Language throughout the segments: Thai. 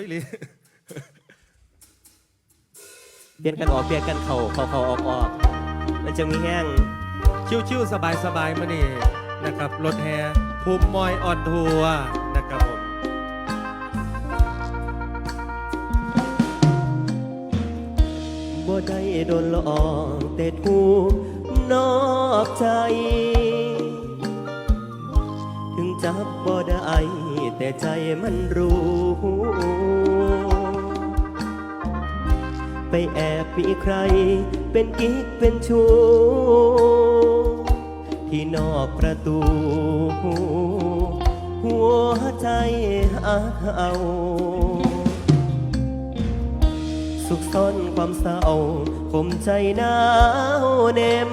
ฮ้ยลิเปลี่ยนกันออกเปลี่ยนกันเข่าเข่าเข่าออกออกมันจะมีแห้งชิวๆสบายๆมานี่นะครับรถแฮภูมิมอยออนทัวร์นะครับผมบ่ได้โดนหลอกแต่ถูกนอกใจถึง จับบ่ได้แต่ใจมันรู้ ไปแอบมีใคร เป็นกิ๊กเป็นชู้ที่นอกประตู หัวใจอาเอาสุขซ่อนความเศร้าคมใจหนาวเน็ม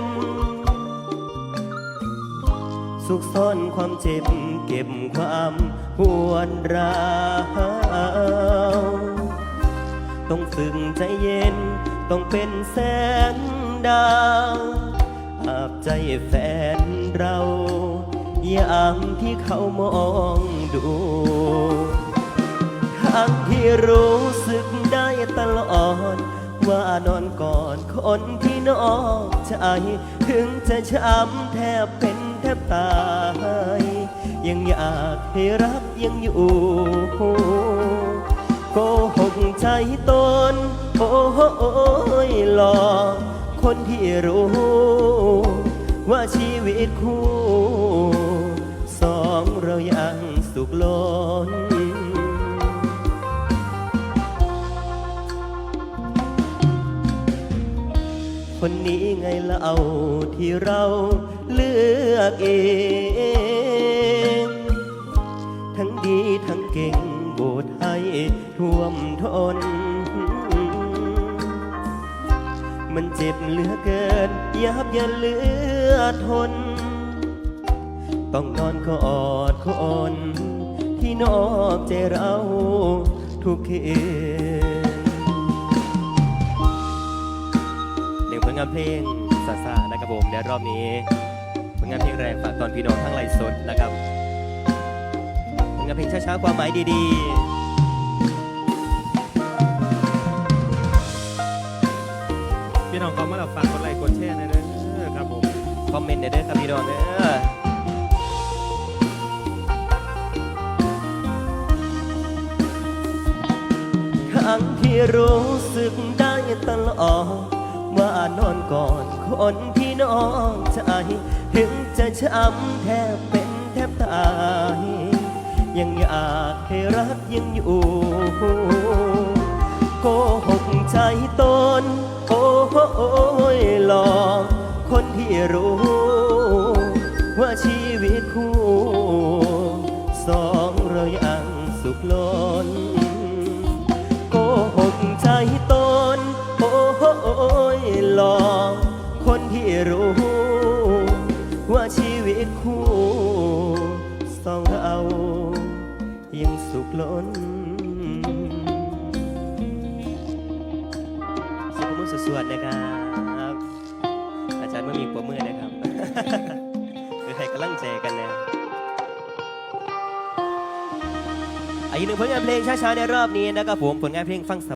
สุขซ่อนความเจ็บ เก็บความหวนราวต้องฝึกใจเย็นต้องเป็นแสนดาวอาบใจแฟนเราอย่างที่เขามองดูทั้งที่รู้สึกได้ตลอด ว่านอนกอดคนที่นอกใจ ถึงจะช้ำแทบเป็นแทบตาย ยังอยากให้รักยังอยู่โกหกใจตน โอ้ยหลอกคนที่รู้ ว่าชีวิตคู่ สองเรายังสุขล้นคนนี้ไงเล่าที่เราเลือกเอง ท่วมทน มันเจ็บเหลือเกิน ยับยันเหลือทน ต้องนอนกอดคนที่นอกใจเราทุกคืนหนึ่งผลงานเพลงซาซานะครับผมในรอบนี้ผลงานเพลงแรงฝากตอนพี่น้องทั้งไลฟ์สดนะครับผลงานเพลงช้าๆความหมายดีๆ พี่น้องเขามาแล้วฝากกดไลค์กดแชร์นะเด้อครับผมคอมเมนต์หน่อยเด้อครับพี่น้องเด้อทั้งที่รู้สึกได้ตลอดว่านอนก่อนคนที่น้อกใจถึงจะช้ำแทบเป็นแทบตายยังอยากให้รักยังอยู่โกหกใจตน รู้ ว่าชีวิตคู่ สองเรายังสุขล้นโกหกใจตนโอ้ยหลอกคนที่รู้ ว่าชีวิตคู่ สองเรายังสุขล้นสุขมือสวดนะครับ ย์เมื่อมีปรบมือนะครับคือให้กำลังใจกันนะอีกหนึ่งผลงานเพลงช้าๆในรอบนี้นะครับผมผลงานเพลงฟัง